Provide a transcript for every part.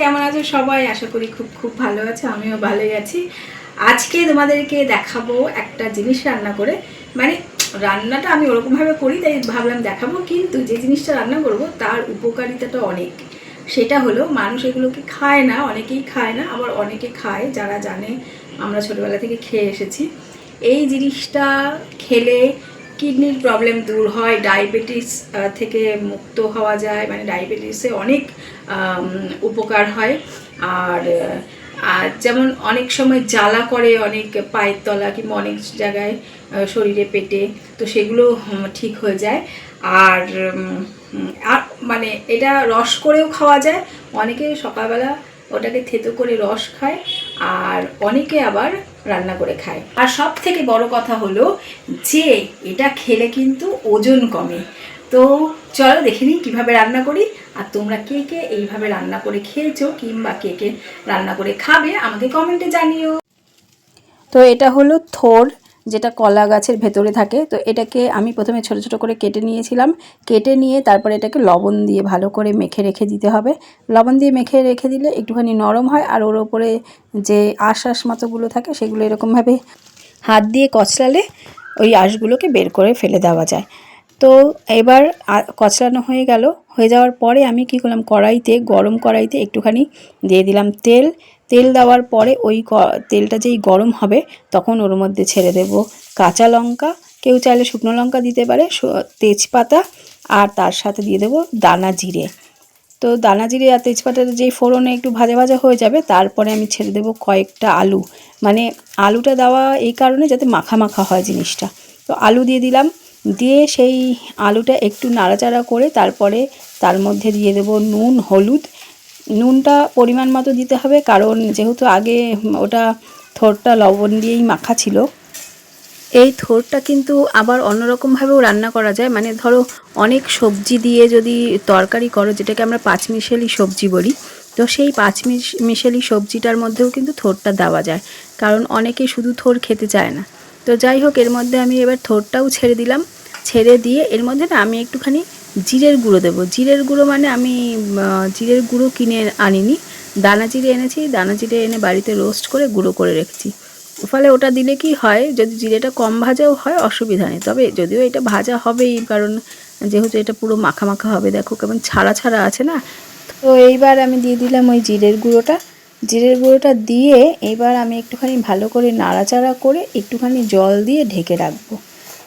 কেমন আছো? সবাই আশা করি খুব খুব ভালো আছে, আমিও ভালোই আছি। আজকে তোমাদেরকে দেখাবো একটা জিনিস রান্না করে। মানে রান্নাটা আমি ওরকমভাবে করি, তাই ভাবলাম দেখাবো, কিন্তু যে জিনিসটা রান্না করব তার উপকারিতাটা অনেক। সেটা হলো মানুষ এগুলোকে খায় না, অনেকেই খায় না, আবার অনেকে খায়, যারা জানে, আমরা ছোটোবেলা থেকে খেয়ে এসেছি। এই জিনিসটা খেলে কিডনির প্রবলেম দূর হয় ডায়াবেটিস থেকে মুক্ত হওয়া যায় মানে ডায়াবেটিসে অনেক উপকার হয়। আর আর যেমন অনেক সময় জ্বালা করে অনেক পায়ের তলা কিংবা অনেক জায়গায় শরীরে পেটে, তো সেগুলো ঠিক হয়ে যায়। আর আর মানে এটা রস করেও খাওয়া যায়। অনেকে সকালবেলা ওটাকে থেতো করে রস খায়। আর অনেকে আবার রান্না করে খায়। আর সব থেকে বড় কথা হলো যে, এটা খেলে কিন্তু ওজন কমে। তো চলো দেখে নিই কীভাবে রান্না করি। আর তোমরা কে কে এইভাবে রান্না করে খেয়েছো কিংবা কে কে রান্না করে খাবে আমাকে কমেন্টে জানিও। তো এটা হলো থোর। যেটা কলা গাছের ভেতরে থাকে, তো এটাকে আমি প্রথমে ছোট ছোট করে কেটে নিয়েছিলাম। কেটে নিয়ে তারপরে এটাকে লবণ দিয়ে ভালো করে মেখে রেখে দিতে হবে। লবণ দিয়ে মেখে রেখে দিলে একটুখানি নরম হয়, আর ওর ওপরে যে আঁশ আঁশ মতোগুলো থাকে, সেগুলো এরকমভাবে হাত দিয়ে কচলালে ওই আঁশগুলোকে বের করে ফেলে দেওয়া যায়। তো এবার কচলানো হয়ে গেল। হয়ে যাওয়ার পরে আমি কী করলাম? কড়াইতে, গরম কড়াইতে একটুখানি দিয়ে দিলাম তেল। তেল দেওয়ার পরে ওই তেলটা যেই গরম হবে তখন ওর মধ্যে ছেড়ে দেব কাঁচা লঙ্কা। কেউ চাইলে শুকনো লঙ্কা দিতে পারে তেজপাতা আর তার সাথে দিয়ে দেবো দানা জিরে। তো দানা জিরে আর তেজপাতার যেই ফোড়নে একটু ভাজা ভাজা হয়ে যাবে, তারপরে আমি ছেড়ে দেবো কয়েকটা আলু। মানে আলুটা দেওয়া এই কারণে যাতে মাখা মাখা হয় জিনিসটা। তো আলু দিয়ে দিলাম। দিয়ে সেই আলুটা একটু নাড়াচাড়া করে তারপরে তার মধ্যে দিয়ে দেবো নুন, হলুদ। নুনটা পরিমাণ মতো দিতে হবে কারণ যেহেতু আগে ওটা থোরটা লবণ দিয়েই মাখা ছিল। এই থোরটা কিন্তু আবার অন্যরকমভাবেও রান্না করা যায়। মানে ধরো অনেক সবজি দিয়ে যদি তরকারি করো, যেটাকে আমরা পাঁচমিশালি সবজি বলি, তো সেই পাঁচমিশ মিশালি সবজিটার মধ্যেও কিন্তু থোরটা দেওয়া যায়। কারণ অনেকে শুধু থোর খেতে চায় না। তো যাই হোক, এর মধ্যে আমি এবার থোরটাও ছেড়ে দিলাম। ছেড়ে দিয়ে এর মধ্যে না আমি একটুখানি জিরের গুঁড়ো দেবো। জিরের গুঁড়ো মানে আমি জিরের গুঁড়ো কিনে আনিনি। দানা জিরে এনেছি। দানা জিরে এনে বাড়িতে রোস্ট করে গুঁড়ো করে রেখেছি। ফলে ওটা দিলে কি হয়, যদি জিরেটা কম ভাজাও হয় অসুবিধা নেই। তবে যদিও এটা ভাজা হবেই, কারণ যেহেতু এটা পুরো মাখা মাখা হবে, দেখো কেমন ছাড়া ছাড়া আছে না? তো এইবার আমি দিয়ে দিলাম ওই জিরের গুঁড়োটা। জিরের গুঁড়োটা দিয়ে এবার আমি একটুখানি ভালো করে নাড়াচাড়া করে একটুখানি জল দিয়ে ঢেকে রাখব।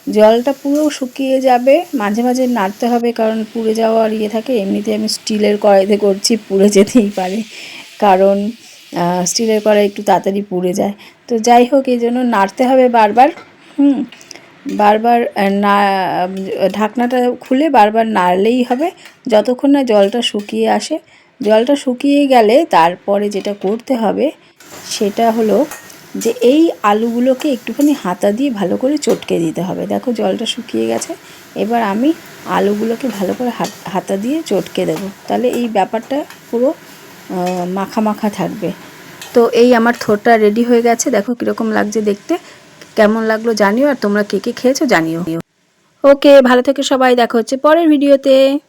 জলটা পুরো শুকিয়ে যাবে। মাঝে মাঝে নাড়তে হবে কারণ পুড়ে যাওয়ার ইয়ে থাকে। এমনিতে আমি স্টিলের কড়াইতে করছি, পুড়ে যেতেই পারে। কারণ স্টিলের কড়াই একটু তাড়াতাড়ি পুড়ে যায়। তো যাই হোক, এই জন্য নাড়তে হবে বারবার। হুম, বারবার না, ঢাকনাটা খুলে বারবার নাড়লেই হবে। যতক্ষণ না জলটা শুকিয়ে আসে জলটা শুকিয়ে গেলে তারপরে যেটা করতে হবে, সেটা হলো যে এই আলুগুলোকে একটুখানি হাতা দিয়ে ভালো করে চটকে দিতে হবে। দেখো জলটা শুকিয়ে গেছে, এবার আমি আলুগুলোকে ভালো করে হাত- দিয়ে চটকে দেবো। তাহলে এই ব্যাপারটা পুরো মাখা মাখা থাকবে। তো এই আমার থোরটা রেডি হয়ে গেছে। দেখো কীরকম লাগছে দেখতে, কেমন লাগল জানিও, আর তোমরা কে কে খেয়েছো জানিও। ওকে, ভালো থেকে সবাই। দেখা হচ্ছে পরের ভিডিওতে।